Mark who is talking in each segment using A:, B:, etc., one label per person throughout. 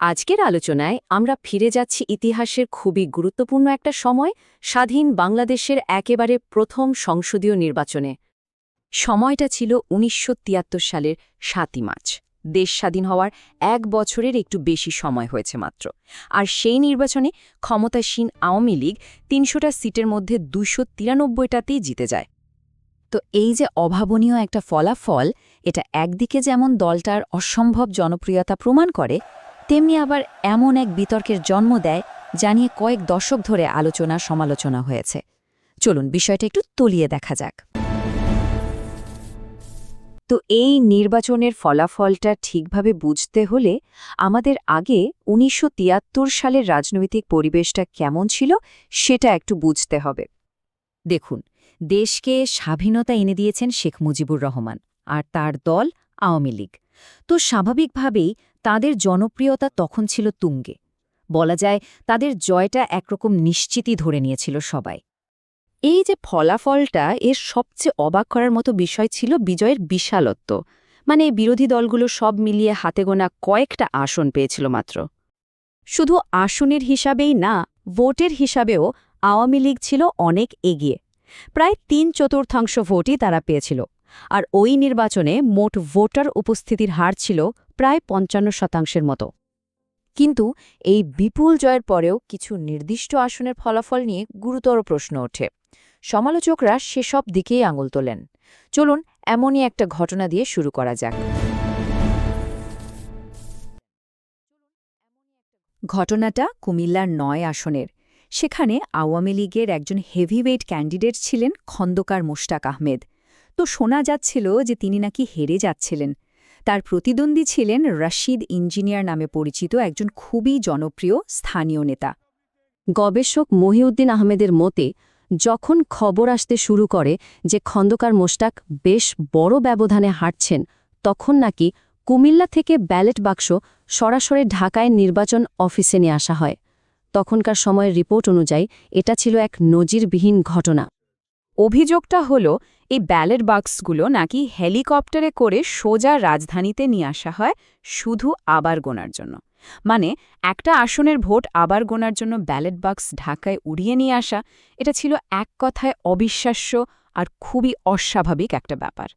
A: আজকের আলোচনায় আমরা ফিরে যাচ্ছি ইতিহাসের খুবই গুরুত্বপূর্ণ একটা সময়, স্বাধীন বাংলাদেশের একেবারে প্রথম সংসদীয় নির্বাচনে। সময়টা ছিল উনিশশো তিয়াত্তর সালের সাতই মার্চ। দেশ স্বাধীন হওয়ার এক বছরের একটু বেশি সময় হয়েছে মাত্র। আর সেই নির্বাচনে ক্ষমতাসীন আওয়ামী লীগ তিনশোটা সিটের মধ্যে দুশো তিরানব্বইটাতেই জিতে যায়। তো এই যে অভাবনীয় একটা ফলাফল, এটা একদিকে যেমন দলটার অসম্ভব জনপ্রিয়তা প্রমাণ করে তেমনি আবার এমন এক বিতর্কের জন্ম দেয়, যা নিয়ে কয়েক দশক ধরে আলোচনা সমালোচনা হয়েছে। চলুন বিষয়টা একটু তলিয়ে দেখা যাক। তো এই নির্বাচনের ফলাফলটা ঠিকভাবে বুঝতে হলে আমাদের আগে উনিশশো তিয়াত্তর সালের রাজনৈতিক পরিবেশটা কেমন ছিল সেটা একটু বুঝতে হবে। দেখুন, দেশকে স্বাধীনতা এনে দিয়েছেন শেখ মুজিবুর রহমান আর তার দল আওয়ামী লীগ। তো স্বাভাবিকভাবেই তাদের জনপ্রিয়তা তখন ছিল তুঙ্গে। বলা যায় তাদের জয়টা একরকম নিশ্চিতই ধরে নিয়েছিল সবাই। এই যে ফলাফলটা, এর সবচেয়ে অবাক করার মতো বিষয় ছিল বিজয়ের বিশালত্ব। মানে বিরোধী দলগুলো সব মিলিয়ে হাতে গোনা কয়েকটা আসন পেয়েছিল মাত্র। শুধু আসনের হিসাবেই না, ভোটের হিসাবেও আওয়ামী লীগ ছিল অনেক এগিয়ে। প্রায় তিন চতুর্থাংশ ভোটই তারা পেয়েছিল। আর ওই নির্বাচনে মোট ভোটার উপস্থিতির হার ছিল প্রায় পঞ্চান্ন শতাংশের মতো। কিন্তু এই বিপুল জয়ের পরেও কিছু নির্দিষ্ট আসনের ফলাফল নিয়ে গুরুতর প্রশ্ন ওঠে। সমালোচকরা সেসব দিকেই আঙুল তোলেন। চলুন, এমনই একটা ঘটনা দিয়ে শুরু করা যাক। ঘটনাটা কুমিল্লার নয় আসনের। সেখানে আওয়ামী লীগের একজন হেভিওয়েট ক্যান্ডিডেট ছিলেন খন্দকার মোশতাক আহমেদ। তো শোনা যাচ্ছিল যে তিনি নাকি হেরে যাচ্ছিলেন। তার প্রতিদ্বন্দ্বী ছিলেন রশিদ ইঞ্জিনিয়ার নামে পরিচিত একজন খুবই জনপ্রিয় স্থানীয় নেতা। গবেষক মহিউদ্দিন আহমেদের মতে, যখন খবর আসতে শুরু করে যে খন্দকার মোশতাক বেশ বড় ব্যবধানে হাঁটছেন, তখন নাকি কুমিল্লা থেকে ব্যালেট বাক্স সরাসরি ঢাকায় নির্বাচন অফিসে নিয়ে আসা হয়। তখনকার সময়ের রিপোর্ট অনুযায়ী এটা ছিল এক নজিরবিহীন ঘটনা। অভিযোগটা হলো, এই ব্যালেট বাক্সগুলো নাকি হেলিকপ্টারে করে সোজা রাজধানীতে নিয়ে আসা হয় শুধু আবার গোনার জন্য। মানে একটা আসনের ভোট আবার গোনার জন্য ব্যালেট বাক্স ঢাকায় উড়িয়ে নিয়ে আসা, এটা ছিল এক কথায় অবিশ্বাস্য আর খুবই অস্বাভাবিক একটা ব্যাপার।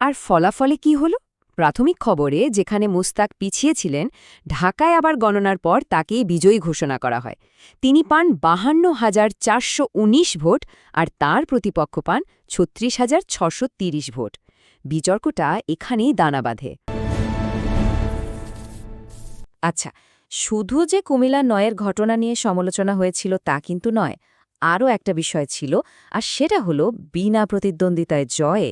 A: আর ফলাফলে কি হলো? প্রাথমিক খবরে যেখানে মুস্তাক পিছিয়েছিলেন, ঢাকায় আবার গণনার পর তাকেই বিজয়ী ঘোষণা করা হয়। তিনি পান বাহান্ন হাজার চারশো ভোট আর তার প্রতিপক্ষ পান ছত্রিশ হাজার ছশো ভোট। বিতর্কটা এখানেই দানা বাঁধে। আচ্ছা শুধু যে কুমিলা নয়ের ঘটনা নিয়ে সমালোচনা হয়েছিল তা কিন্তু নয়, আরও একটা বিষয় ছিল, আর সেটা হলো বিনা প্রতিদ্বন্দ্বিতায় জয়ে।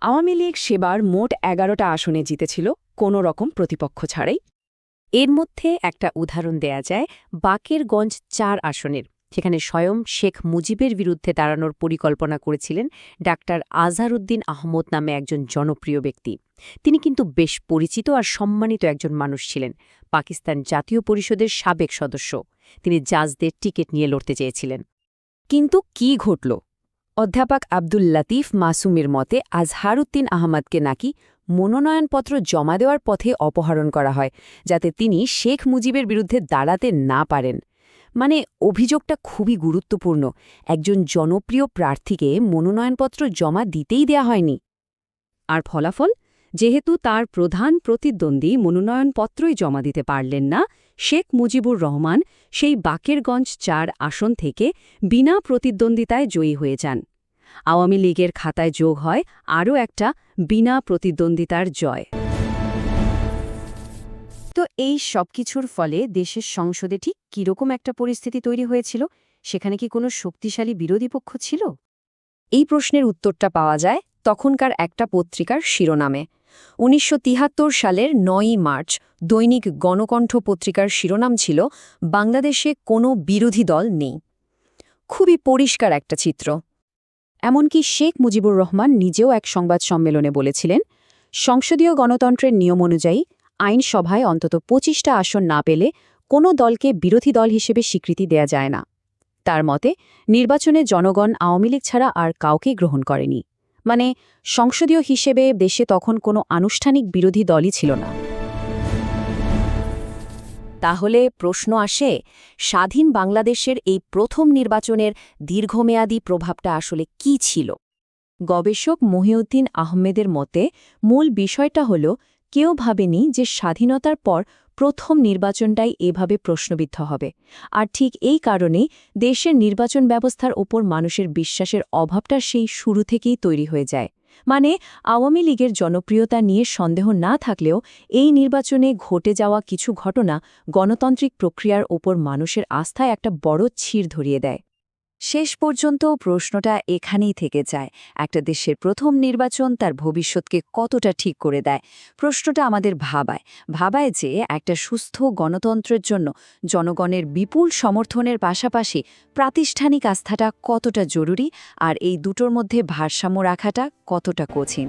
A: আওয়ামী লীগ সেবার মোট এগারোটা আসনে জিতেছিল কোনো রকম প্রতিপক্ষ ছাড়াই। এর মধ্যে একটা উদাহরণ দেয়া যায়, বাকেরগঞ্জ চার আসনের, সেখানে স্বয়ং শেখ মুজিবের বিরুদ্ধে দাঁড়ানোর পরিকল্পনা করেছিলেন ডাক্তার আজহারউদ্দিন আহমদ নামে একজন জনপ্রিয় ব্যক্তি। তিনি কিন্তু বেশ পরিচিত আর সম্মানিত একজন মানুষ ছিলেন, পাকিস্তান জাতীয় পরিষদের সাবেক সদস্য। তিনি জাজদের টিকিট নিয়ে লড়তে চেয়েছিলেন। কিন্তু কি ঘটল? অধ্যাপক আব্দুল লতিফ মাসুমের মতে আজহারউদ্দিন আহমদকে নাকি মনোনয়নপত্র জমা দেওয়ার পথে অপহরণ করা হয়, যাতে তিনি শেখ মুজিবের বিরুদ্ধে দাঁড়াতে না পারেন। মানে অভিযোগটা খুবই গুরুত্বপূর্ণ। একজন জনপ্রিয় প্রার্থীকে মনোনয়নপত্র জমা দিতেই দেয়া হয়নি। আর ফলাফল? যেহেতু তার প্রধান প্রতিদ্বন্দ্বী মনোনয়নপত্রই জমা দিতে পারলেন না, শেখ মুজিবুর রহমান সেই বাকেরগঞ্জ চার আসন থেকে বিনা প্রতিদ্বন্দ্বিতায় জয়ী হয়ে যান। আওয়ামী লীগের খাতায় যোগ হয় আরও একটা বিনা প্রতিদ্বন্দ্বিতার জয়। তো এই সব কিছুর ফলে দেশের সংসদে ঠিক কীরকম একটা পরিস্থিতি তৈরি হয়েছিল? সেখানে কি কোনো শক্তিশালী বিরোধী পক্ষ ছিল? এই প্রশ্নের উত্তরটা পাওয়া যায় তখনকার একটা পত্রিকার শিরোনামে। উনিশশো সালের নয়ই মার্চ দৈনিক গণকণ্ঠ পত্রিকার শিরোনাম ছিল, বাংলাদেশে কোনো বিরোধী দল নেই। খুবই পরিষ্কার একটা চিত্র। এমনকি শেখ মুজিবুর রহমান নিজেও এক সংবাদ সম্মেলনে বলেছিলেন, সংসদীয় গণতন্ত্রের নিয়ম অনুযায়ী আইনসভায় অন্তত পঁচিশটা আসন না পেলে কোনো দলকে বিরোধী দল হিসেবে স্বীকৃতি দেয়া যায় না। তার মতে, নির্বাচনে জনগণ আওয়ামী লীগ ছাড়া আর কাউকেই গ্রহণ করেনি। মানে সংসদীয় হিসেবে দেশে তখন কোনো আনুষ্ঠানিক বিরোধী দলই ছিল না। তাহলে প্রশ্ন আসে, স্বাধীন বাংলাদেশের এই প্রথম নির্বাচনের দীর্ঘমেয়াদী প্রভাবটা আসলে কি ছিল? গবেষক মহিউদ্দিন আহমেদের মতে, মূল বিষয়টা হল, কেউ ভাবেনি যে স্বাধীনতার পর প্রথম নির্বাচনটাই এভাবে প্রশ্নবিদ্ধ হবে। আর ঠিক এই কারণে দেশের নির্বাচন ব্যবস্থার ওপর মানুষের বিশ্বাসের অভাবটা সেই শুরু থেকেই তৈরি হয়ে যায়। মানে আওয়ামী লীগের জনপ্রিয়তা নিয়ে সন্দেহ না থাকলেও এই নির্বাচনে ঘটে যাওয়া কিছু ঘটনা গণতান্ত্রিক প্রক্রিয়ার ওপর মানুষের আস্থায় একটা বড় ছিঁড় ধরিয়ে দেয়। শেষ পর্যন্ত প্রশ্নটা এখানেই থেকে যায়। একটা দেশের প্রথম নির্বাচন তার ভবিষ্যৎকে কতটা ঠিক করে দেয়, প্রশ্নটা আমাদের ভাবায়। ভাবায় যে একটা সুস্থ গণতন্ত্রের জন্য জনগণের বিপুল সমর্থনের পাশাপাশি প্রাতিষ্ঠানিক আস্থাটা কতটা জরুরি আর এই দুটোর মধ্যে ভারসাম্য রাখাটা কতটা কঠিন।